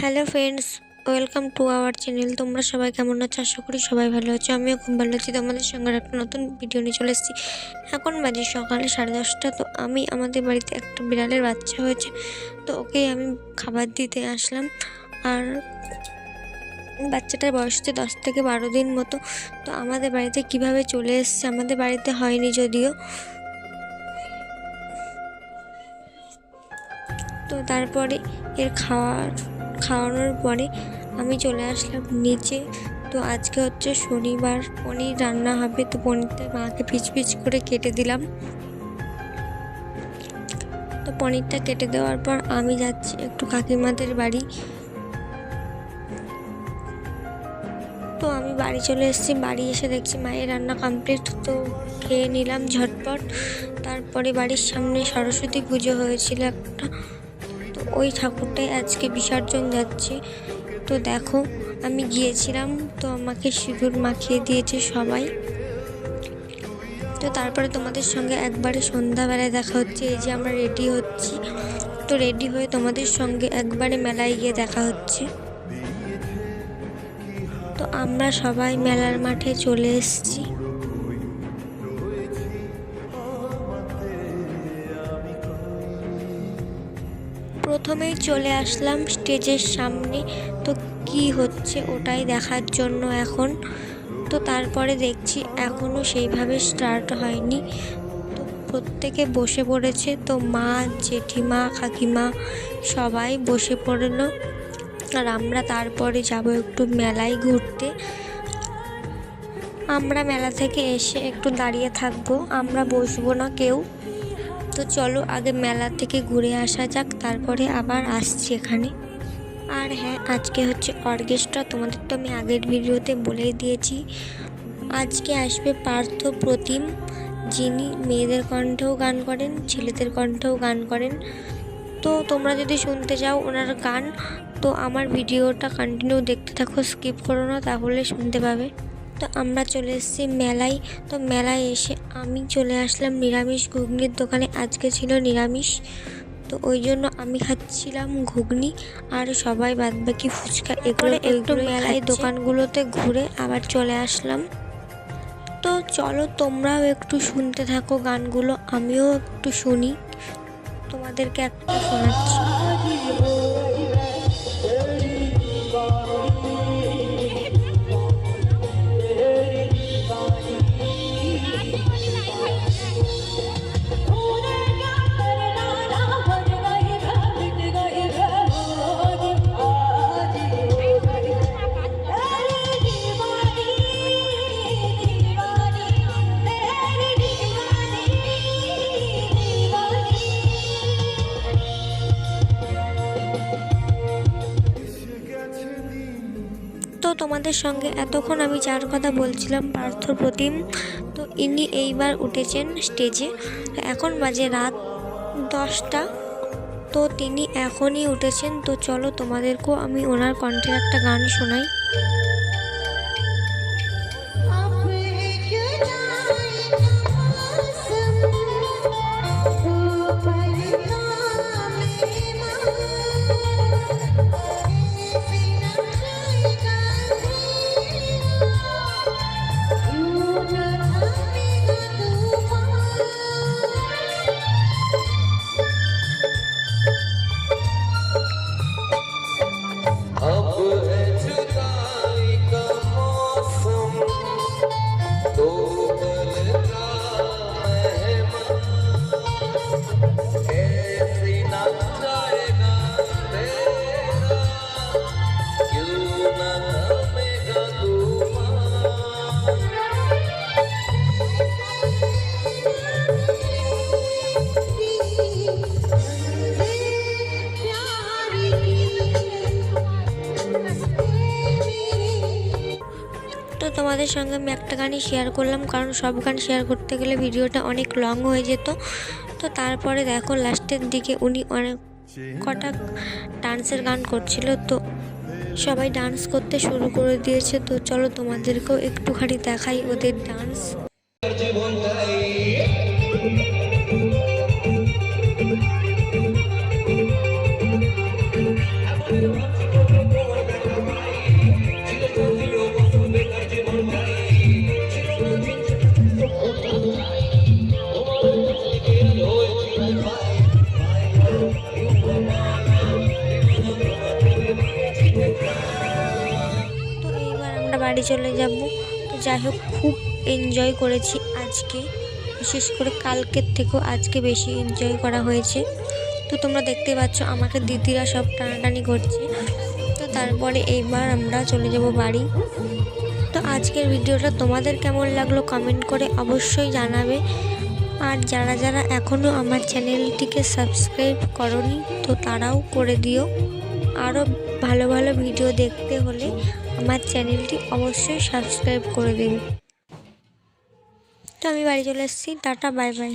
Hello friends, welcome to our channel. তোমরা সবাই কেমন আছো? আশা করি সবাই ভালো আছো। আমিও খুব ভালো আছি। তোমাদের সঙ্গে একটা নতুন ভিডিও নিয়ে চলে এসেছি। এখন বাজে সকালে সাড়ে দশটা, তো আমি আমাদের বাড়িতে একটা বিড়ালের বাচ্চা হয়েছে, তো ওকে আমি খাবার দিতে আসলাম। আর বাচ্চাটার বয়স হচ্ছে দশ থেকে বারো দিন মতো। তো আমাদের বাড়িতে কীভাবে চলে এসছে আমাদের বাড়িতে হয়নি যদিও। তো তারপরে এর খাওয়ার খাওয়ানোর পরে আমি চলে আসলাম নিচে। তো আজকে হচ্ছে শনিবার, পনির রান্না হবে। তো পনিরটা মাকে পিচ পিচ করে কেটে দিলাম। তো পনিরটা কেটে দেওয়ার পর আমি যাচ্ছি একটু কাকিমাদের বাড়ি। তো আমি বাড়ি চলে এসেছি। বাড়ি এসে দেখছি মায়ের রান্না কমপ্লিট তো খেয়ে নিলাম ঝটপট। তারপরে বাড়ির সামনে সরস্বতী পুজো হয়েছিল একটা। ওই ঠাকুরটাই আজকে বিসর্জন যাচ্ছে। তো দেখো, আমি গিয়েছিলাম, তো আমাকে সিঁদুর মাখিয়ে দিয়েছে সবাই। তো তারপরে তোমাদের সঙ্গে একবারে সন্ধ্যাবেলায় দেখা হচ্ছে, এই যে আমরা রেডি হচ্ছি। তো রেডি হয়ে তোমাদের সঙ্গে একবারে মেলায় গিয়ে দেখা হচ্ছে। তো আমরা সবাই মেলার মাঠে চলে এসেছি। প্রথমেই চলে আসলাম স্টেজের সামনে। তো কি হচ্ছে ওটাই দেখার জন্য এখন। তো তারপরে দেখছি এখনও সেইভাবে স্টার্ট হয়নি। তো প্রত্যেকে বসে পড়েছে। তো মা, জেঠিমা, কাকিমা সবাই বসে পড়ল। আর আমরা তারপরে যাব একটু মেলায় ঘুরতে। আমরা মেলা থেকে এসে একটু দাঁড়িয়ে থাকব। আমরা বসবো না কেউ। তো চলো আগে মেলা থেকে ঘুরে আসা যাক, তারপরে আবার আসছি এখানে। আর হ্যাঁ আজকে হচ্ছে অর্কেস্ট্রা, তোমাদের তো আমি আগের ভিডিওতে বলেই দিয়েছি। আজকে আসবে পার্থ প্রতিম, যিনি মেয়েদের কণ্ঠেও গান করেন, ছেলেদের কণ্ঠেও গান করেন। তো তোমরা যদি শুনতে চাও ওনার গান, তো আমার ভিডিওটা কন্টিনিউ দেখতে থাকো স্কিপ করো না, তাহলে শুনতে পাবে। তো আমরা চলে এসেছি মেলায়। তো মেলায় এসে আমি চলে আসলাম নিরামিষ ঘুগনির দোকানে। আজকে ছিল নিরামিষ। তো ওই জন্য আমি খাচ্ছিলাম ঘুগনি আর সবাই বাদবাকি ফুচকা। এগুলো একটু মেলায় দোকানগুলোতে ঘুরে আবার চলে আসলাম। তো চলো তোমরাও একটু শুনতে থাকো গানগুলো আমিও একটু শুনি। তোমাদেরকে একটা শোনাচ্ছি। তো তোমাদের সঙ্গে এতক্ষণ আমি যার কথা বলছিলাম পার্থ প্রতিম। তো ইনি এইবার উঠেছেন স্টেজে এখন বাজে রাত দশটা। তো তিনি এখনই উঠেছেন। তো চলো তোমাদেরকেও আমি ওনার কণ্ঠের একটা গান শোনাই। তোমাদের সঙ্গে আমি একটা গানই শেয়ার করলাম, কারণ সব গান শেয়ার করতে গেলে ভিডিওটা অনেক লং হয়ে যেত। তো তারপরে দেখো লাস্টের দিকে উনি অনেক কটা ডান্সের গান করছিল, তো সবাই ডান্স করতে শুরু করে দিয়েছে। তো চলো তোমাদেরকেও একটুখানি দেখাই ওদের ডান্স বাড়ি চলে যাব। তো যাই হোক, খুব এনজয় করেছি আজকে। বিশেষ করে কালকের থেকেও আজকে বেশি এনজয় করা হয়েছে। তো তোমরা দেখতে পাচ্ছ, আমাকে দিদিরা সব টানাটানি করছে। তো তারপরে এইবার আমরা চলে যাব বাড়ি। তো আজকের ভিডিওটা তোমাদের কেমন লাগল কমেন্ট করে অবশ্যই জানাবে। আর যারা যারা এখনও আমার চ্যানেলটিকে সাবস্ক্রাইব করনি, তো তারাও করে দিও। আরও ভালো ভালো ভিডিও দেখতে হলে আমার চ্যানেলটি অবশ্যই সাবস্ক্রাইব করে দিন। তো আমি বাড়ি চলে এসেছি টাটা বাই বাই।